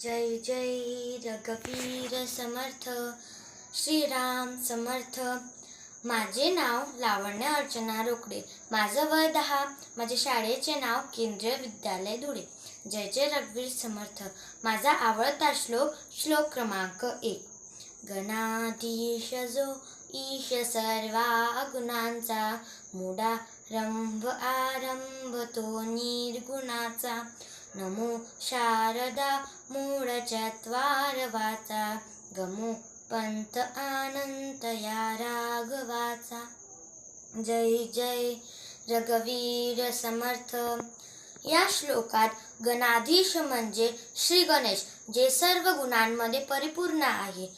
जय जय रघुवीर समर्थ. श्रीराम समर्थ. माझे नाव लावण्य अर्चना रोकडे. माझं वय दहा. माझ्या शाळेचे नाव केंद्रीय विद्यालय धुळे. जय जय रघुवीर समर्थ. माझा आवडता श्लोक श्लोक क्रमांक एक. गणाधीश जो ईश सर्वा गुणांचा मुडा रंभ आरंभ तो निर्गुणाचा. नमो शारदा मूळचत्वार वाचा गमो पंत अनंत या राघवाचा जय जय रघवीर समर्थ. या श्लोकात गणाधीश म्हणजे श्री गणेश जे सर्व गुणांमध्ये परिपूर्ण आहे.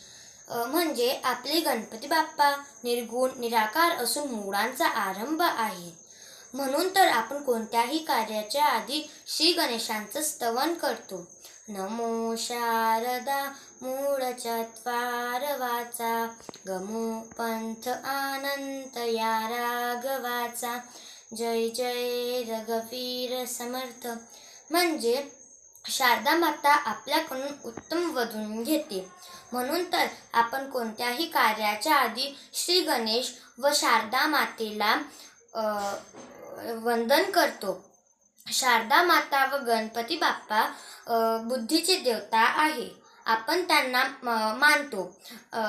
म्हणजे आपले गणपती बाप्पा निर्गुण निराकार असून मुळांचा आरंभ आहे. म्हणून तर आपण कोणत्याही कार्याच्या आधी श्री गणेशांचं स्तवन करतो. नमो शारदा मूळ चत्वार वाचा गमो पंथ आनंत या राघवाचा जय जय रघवीर समर्थ. म्हणजे शारदा माता आपल्याकडून उत्तम वधून घेते. म्हणून तर आपण कोणत्याही कार्याच्या आधी श्री गणेश व शारदा मातेला वंदन करतो. शारदा माता व गणपती बाप्पा बुद्धीचे देवता आहे. आपण त्यांना मानतो.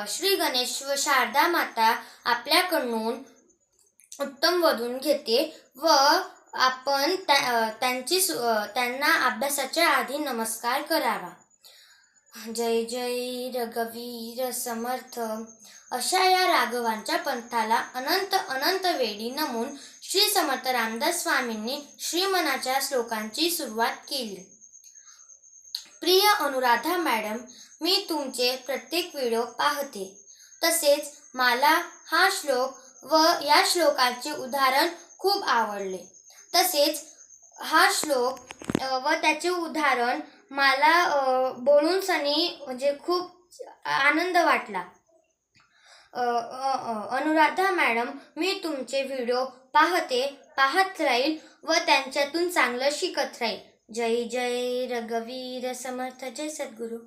श्री गणेश व शारदा माता आपल्याकडून उत्तम वधून घेते व आपण त्या- त्यांची सु- त्यांना अभ्यासाच्या आधी नमस्कार करावा. जय जय रघवीर समर्थ. अशा या राघवांच्या पंथाला अनंत अनंत वेळी नमून श्री समर्थ रामदास स्वामींनी श्रीमनाच्या श्लोकांची सुरुवात केली. प्रिय अनुराधा मॅडम मी तुमचे प्रत्येक व्हिडिओ पाहते. तसेच मला हा श्लोक व या श्लोकाचे उदाहरण खूप आवडले. तसेच हा श्लोक व त्याचे उदाहरण मला अ, बोलून सनी म्हणजे खूप आनंद वाटला. अनुराधा मॅडम मी तुमचे व्हिडिओ पाहते पाहत राहील व त्यांच्यातून चांगलं शिकत राहील. जय जय रघुवीर समर्थ जय सद्गुरू.